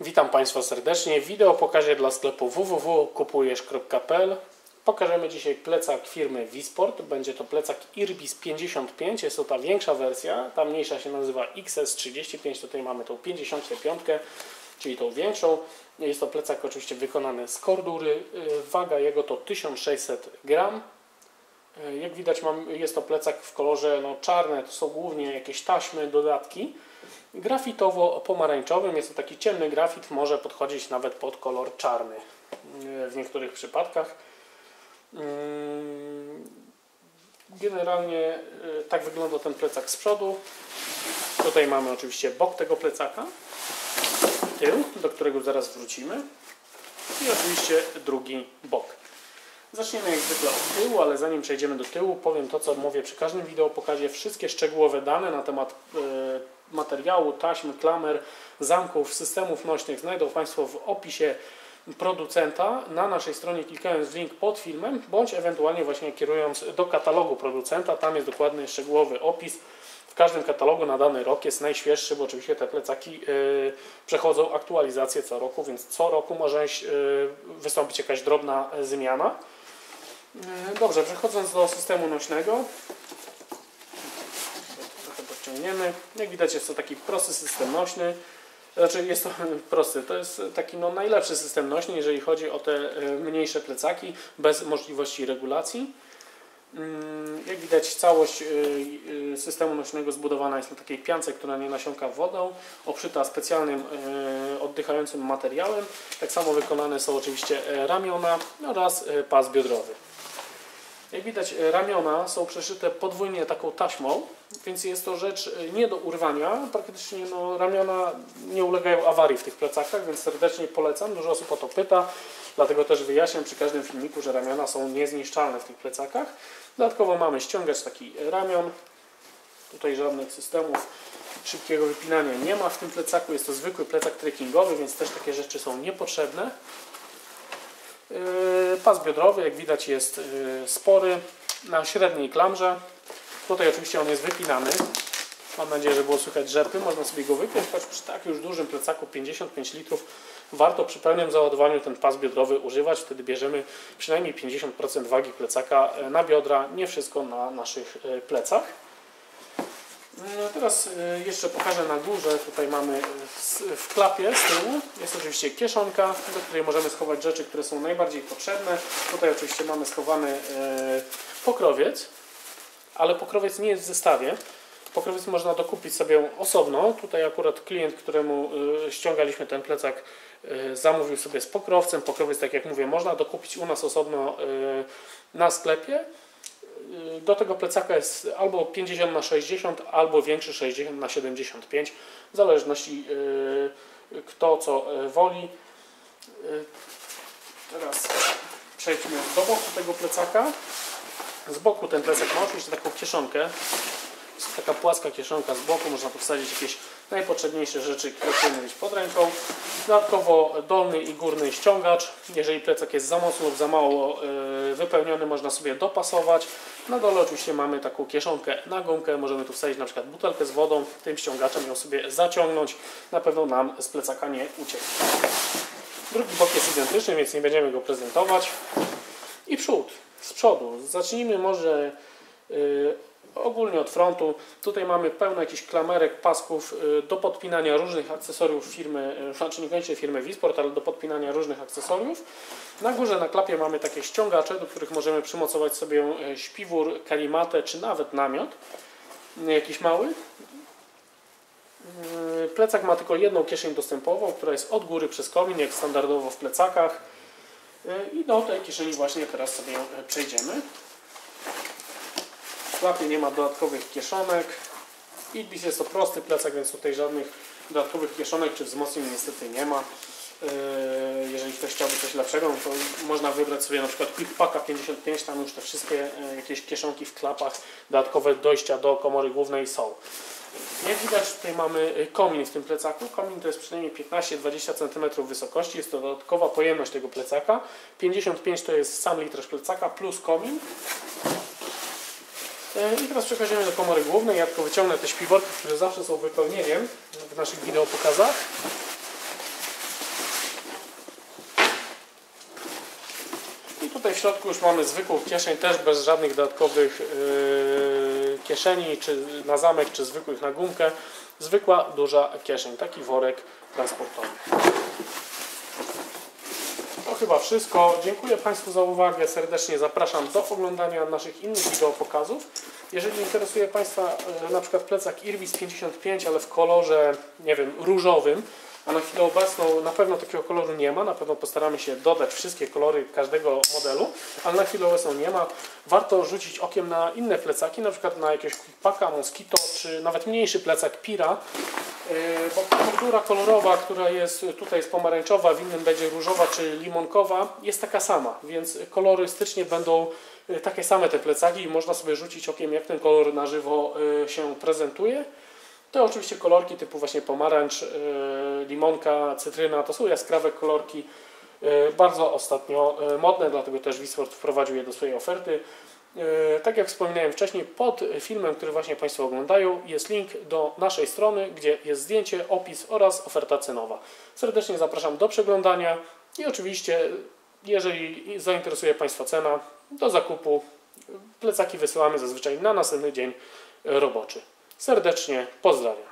Witam Państwa serdecznie. Wideo pokażę dla sklepu www.kupujesz.pl Pokażemy dzisiaj plecak firmy Wisport. Będzie to plecak Irbis 55. Jest to ta większa wersja. Ta mniejsza się nazywa XS35. Tutaj mamy tą 55, czyli tą większą. Jest to plecak oczywiście wykonany z kordury. Waga jego to 1600 gram. Jak widać mam, jest to plecak w kolorze no, czarne. To są głównie jakieś taśmy, dodatki grafitowo-pomarańczowym. Jest to taki ciemny grafit, może podchodzić nawet pod kolor czarny w niektórych przypadkach. Mm, generalnie y, tak wygląda ten plecak z przodu. Tutaj mamy oczywiście bok tego plecaka, tył, do którego zaraz wrócimy i oczywiście drugi bok. Zaczniemy jak zwykle od tyłu, ale zanim przejdziemy do tyłu, powiem to, co mówię przy każdym wideo pokazie. Wszystkie szczegółowe dane na temat y, materiału, taśmy, klamer, zamków, systemów nośnych znajdą Państwo w opisie producenta na naszej stronie klikając w link pod filmem, bądź ewentualnie właśnie kierując do katalogu producenta. Tam jest dokładny, szczegółowy opis. W każdym katalogu na dany rok jest najświeższy, bo oczywiście te plecaki yy, przechodzą aktualizację co roku, więc co roku może yy, wystąpić jakaś drobna zmiana. Yy, dobrze, przechodząc do systemu nośnego, trochę podciągniemy. Jak widać jest to taki prosty system nośny. Znaczy jest to prosty, to jest taki no, najlepszy system nośny, jeżeli chodzi o te e, mniejsze plecaki bez możliwości regulacji. Mm, jak widać całość e, e, systemu nośnego zbudowana jest na takiej piance, która nie nasiąka wodą, obszyta specjalnym oddychającym materiałem. Tak samo wykonane są oczywiście ramiona oraz pas biodrowy. Jak widać ramiona są przeszyte podwójnie taką taśmą, więc jest to rzecz nie do urwania. Praktycznie no, ramiona nie ulegają awarii w tych plecakach, więc serdecznie polecam. Dużo osób o to pyta, dlatego też wyjaśniam przy każdym filmiku, że ramiona są niezniszczalne w tych plecakach. Dodatkowo mamy ściągacz taki ramion. Tutaj żadnych systemów szybkiego wypinania nie ma w tym plecaku. Jest to zwykły plecak trekkingowy, więc też takie rzeczy są niepotrzebne. Yy, pas biodrowy, jak widać, jest yy, spory na średniej klamrze. Tutaj oczywiście on jest wypinany. Mam nadzieję, że było słychać rzepy. Można sobie go wypiąć, choć przy tak już dużym plecaku 55 litrów warto przy pełnym załadowaniu ten pas biodrowy używać. Wtedy bierzemy przynajmniej 50% wagi plecaka e, na biodra, nie wszystko na naszych plecach. No teraz e, jeszcze pokażę na górze. Tutaj mamy w klapie z tyłu jest oczywiście kieszonka, do której możemy schować rzeczy, które są najbardziej potrzebne. Tutaj oczywiście mamy schowany pokrowiec ale pokrowiec nie jest w zestawie. Pokrowiec można dokupić sobie osobno. Tutaj akurat klient, któremu ściągaliśmy ten plecak, zamówił sobie z pokrowcem. Pokrowiec, tak jak mówię, można dokupić u nas osobno na sklepie. Do tego plecaka jest albo 50 na 60, albo większy 60 na 75, w zależności kto co woli. Teraz przejdźmy do boku tego plecaka. Z boku ten plecak ma oczywiście taką kieszonkę. Taka płaska kieszonka z boku, można tu wsadzić jakieś najpotrzebniejsze rzeczy, które powinny być pod ręką. Dodatkowo dolny i górny ściągacz. Jeżeli plecak jest za mocno lub za mało yy, wypełniony, można sobie dopasować. Na dole oczywiście mamy taką kieszonkę na gumkę. Możemy tu wsadzić na przykład butelkę z wodą. Tym ściągaczem ją sobie zaciągnąć. Na pewno nam z plecaka nie ucieknie. Drugi bok jest identyczny, więc nie będziemy go prezentować. I przód z przodu. Zacznijmy może y, ogólnie od frontu. Tutaj mamy pełno jakichś klamerek, pasków y, do podpinania różnych akcesoriów firmy, y, znaczy niekoniecznie firmy Wisport, ale do podpinania różnych akcesoriów. Na górze na klapie mamy takie ściągacze, do których możemy przymocować sobie śpiwór, kalimatę czy nawet namiot. Jakiś mały. Plecak ma tylko jedną kieszeń dostępową, która jest od góry przez komin, jak standardowo w plecakach. I do tej kieszeni właśnie teraz sobie przejdziemy. Klapie nie ma dodatkowych kieszonek. Ibis jest to prosty plecak, więc tutaj żadnych dodatkowych kieszonek czy wzmocnień niestety nie ma. E, jeżeli ktoś chciałby coś lepszego, no to można wybrać sobie na przykład Quickpacka 55, tam już te wszystkie jakieś kieszonki w klapach, dodatkowe dojścia do komory głównej są. Jak widać tutaj mamy y, komin w tym plecaku. Komin to jest przynajmniej 15-20 cm wysokości. Jest to dodatkowa pojemność tego plecaka. 55 to jest sam litraż plecaka plus komin. I teraz przechodzimy do komory głównej. Ja tylko wyciągnę te śpiworki, które zawsze są wypełnieniem w naszych wideopokazach. I tutaj w środku już mamy zwykłą kieszeń, też bez żadnych dodatkowych yy, kieszeni, czy na zamek, czy zwykłych na gumkę. Zwykła, duża kieszeń, taki worek transportowy. Chyba wszystko. Dziękuję Państwu za uwagę. Serdecznie zapraszam do oglądania naszych innych wideo pokazów. Jeżeli interesuje Państwa e, na przykład plecak Irvis 55, ale w kolorze, nie wiem, różowym, a na chwilę obecną na pewno takiego koloru nie ma, na pewno postaramy się dodać wszystkie kolory każdego modelu, ale na chwilę obecną nie ma. Warto rzucić okiem na inne plecaki, na przykład na jakiegoś Quickpacka, Mosquito, czy nawet mniejszy plecak Pira, Yy, bo struktura kolorowa, która jest tutaj jest pomarańczowa, w innym będzie różowa czy limonkowa, jest taka sama, więc kolorystycznie będą yy, takie same te plecaki i można sobie rzucić okiem, jak ten kolor na żywo yy, się prezentuje. To oczywiście kolorki typu właśnie pomarańcz, limonka, cytryna, to są jaskrawe kolorki, bardzo ostatnio modne, dlatego też Wisword wprowadził je do swojej oferty. E, tak jak wspominałem wcześniej, pod filmem, który właśnie Państwo oglądają, jest link do naszej strony, gdzie jest zdjęcie, opis oraz oferta cenowa. Serdecznie zapraszam do przeglądania i oczywiście, jeżeli zainteresuje Państwa cena, do zakupu plecaki wysyłamy zazwyczaj na następny dzień roboczy. Serdecznie pozdrawiam.